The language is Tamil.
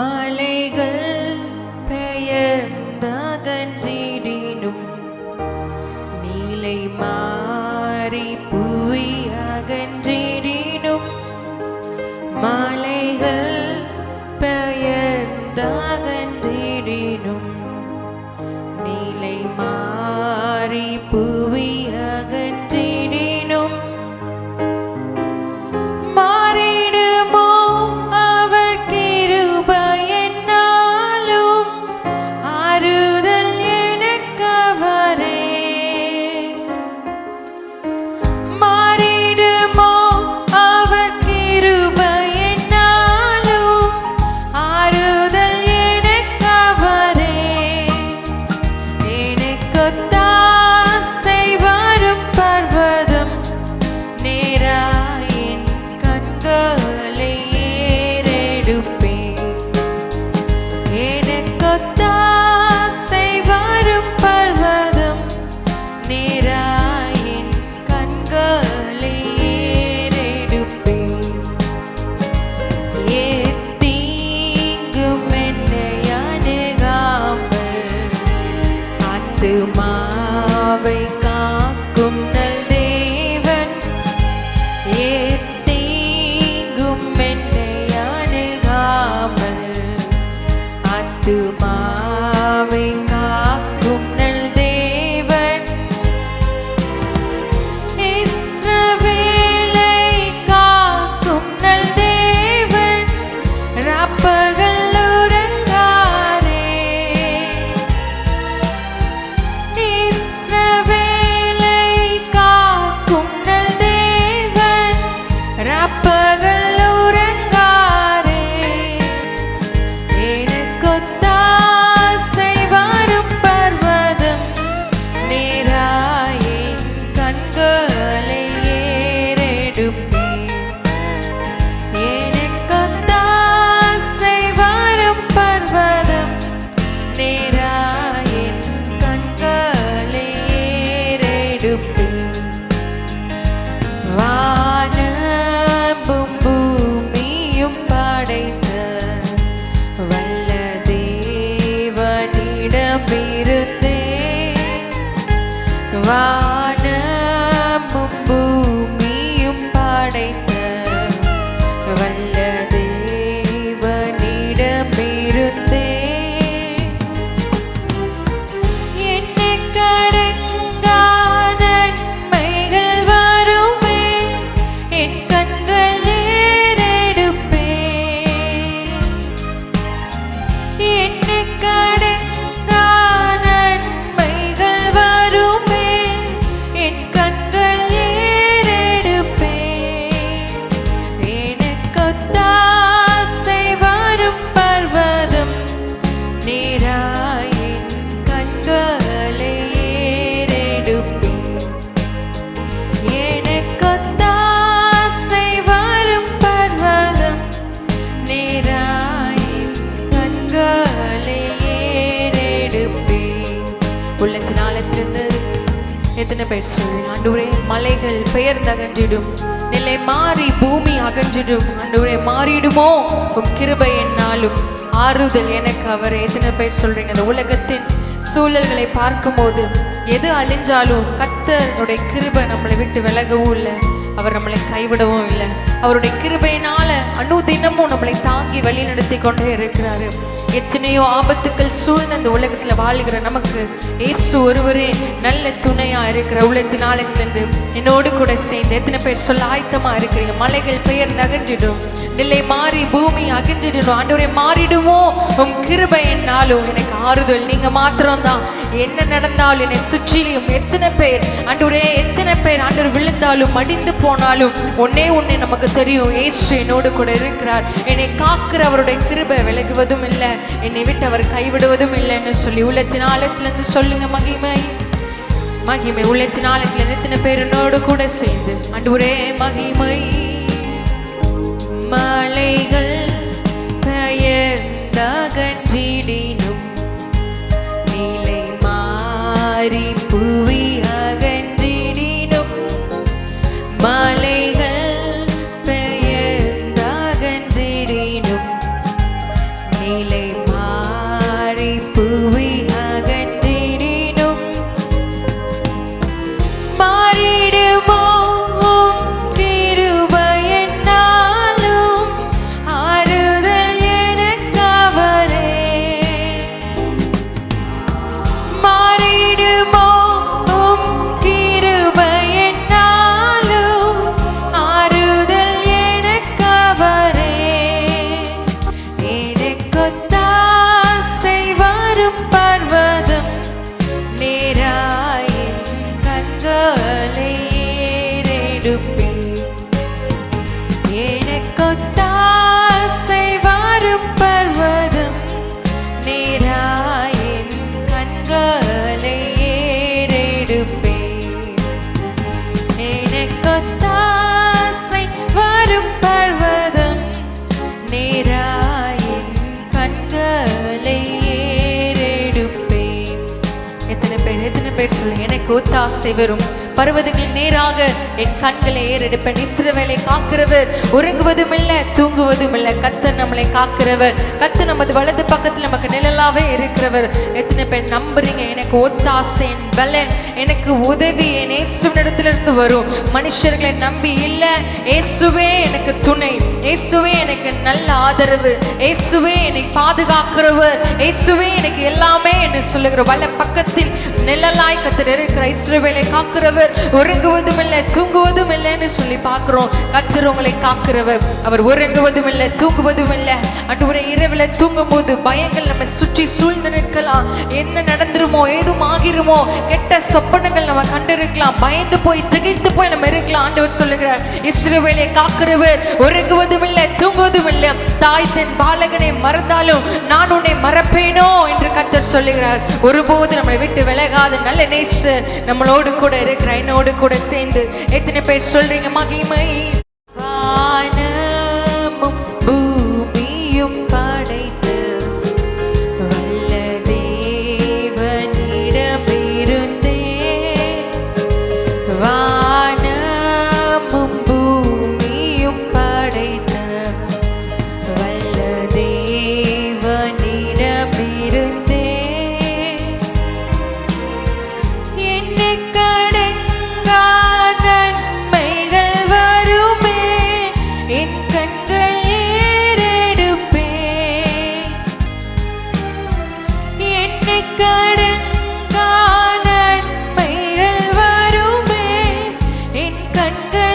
மலைகள் பெயர்ந்தகன்றிடினும் நீலை மாறி புவி தேவனிடமிருந்தே வானமும் எத்தனை பேர் சொல்லி ஆண்டவரே மலைகள் பெயர்ந்து அகன்றிடும் நிலை மாறி பூமி அகன்றிடும். ஆண்டவரே மாறிடுமோ? உம் கிருபை என்னாலும். ஆறுதல் எனக்கு அவர் எத்தனை பேர் சொல்றீங்க இந்த உலகத்தின் சூழல்களை பார்க்கும்போது எது அழிஞ்சாலும் கத்தனுடைய கிருபை நம்மளை விட்டு விலகவும் இல்லை அவர் நம்மளை கைவிடவும் இல்லை. அவருடைய கிருபையினால அணு தினமும் நம்மளை தாங்கி வழி நடத்தி கொண்டே இருக்கிறாரு. எத்தனையோ ஆபத்துக்கள் சூழ்ந்த இந்த உலகத்துல வாழுகிற நமக்கு இயேசு ஒருவரே நல்ல துணையா இருக்கிற உலகத்தின் ஆழத்திலிருந்து என்னோடு கூட சேர்ந்து எத்தனை பேர் சொல்ல ஆயத்தமா இருக்கிறீங்க? மலைகள் பெயர் நகன்றிடும் நிலை மாறி பூமி அகன்றிடும்? ஆண்டவரே மாறிடுமோ? உம் கிருபை என்னாலும் எனக்கு ஆறுதல். நீங்க மாத்திரம்தான். என்ன நடந்தாலும் என்னை சுற்றிலும் எத்தனை பேர்? ஆண்டவரே எத்தனை பேர் ஆண்டவர் விழுந்தாலும் மடிந்து போனாலும் ஒன்னே ஒன்னே நமக்கு தெரியும். ஏசு என்னோடு கூட இருக்கிறார். என்னை காக்கிற அவருடைய கிருபை விலகுவதும் இல்லை. என்னை விட்டு அவர் கைவிடுவதும் இல்லைன்னு சொல்லி உள்ளத்தின் ஆழத்திலிருந்து சொல்லுங்க மகிமை. மகிமை உள்ளத்தின் ஆழத்துல எத்தனை பேர் என்னோடு கூட சேர்ந்து. ஆண்டவரே மகிமை. மலைகள் பெயர்ந்தகன்றிடினும் நிலை மாறி புவி பேர் எனக்கு ஒத்தாசை வரும் பருவதங்கள் நேராக என் கண்களை ஏறெடுப்பேன். இஸ்ரவேலை காக்கிறவர் உறங்குவதும் இல்லை தூங்குவதும் இல்லை கத்தர் நம்மளை காக்கிறவர். கத்து நமது வலது பக்கத்தில் நமக்கு நிழலாவே இருக்கிறவர். எத்தனை பேர் நம்புறீங்க? எனக்கு ஒத்தாசை என் பலன் எனக்கு உதவி என் இயேசுவினிடத்திலிருந்து வரும். மனுஷர்களை நம்பி இல்லை. இயேசுவே எனக்கு துணை. இயேசுவே எனக்கு நல்ல ஆதரவு. இயேசுவே என்னை பாதுகாக்கிறவர். இயேசுவே எனக்கு எல்லாமே என்று சொல்லுகிற வல பக்கத்தில் நிழலாய் கத்தர் இருக்கிற இஸ்ரவேலை காக்கிறவர். உறங்குவதும் இல்லை தூங்குவதும் இல்லைன்னு சொல்லி பார்க்குறோம். கத்தர் உங்களை காக்கிறவர். அவர் உறங்குவதும் இல்லை தூங்குவதும் இல்லை அன்றுவரை இரவில் தூங்கும் போது பயங்கள் நம்ம சுற்றி சூழ்ந்து நிற்கலாம். என்ன நடந்துருமோ ஏதும் ஆகிருமோ கெட்ட சொப்பனங்கள் நம்ம கண்டிருக்கலாம். பயந்து போய் திகைத்து போய் நம்ம இருக்கலாம். ஆண்டவர் சொல்லுகிறார் இஸ்ரவேலை காக்கிறவர் உறங்குவதும் இல்லை தூங்குவதும் இல்லை தாய் தன் பாலகனை மறந்தாலும் நான் உன்னை மறப்பேனோ என்று கத்தர் சொல்லுகிறார். ஒருபோது நம்மளை விட்டு விலகாத நல்ல நேசு நம்மளோடு கூட இருக்கிற என்னோடு கூட சேர்ந்து. எத்தனை பேர் சொல்றீங்க மகிமை? கண்கள்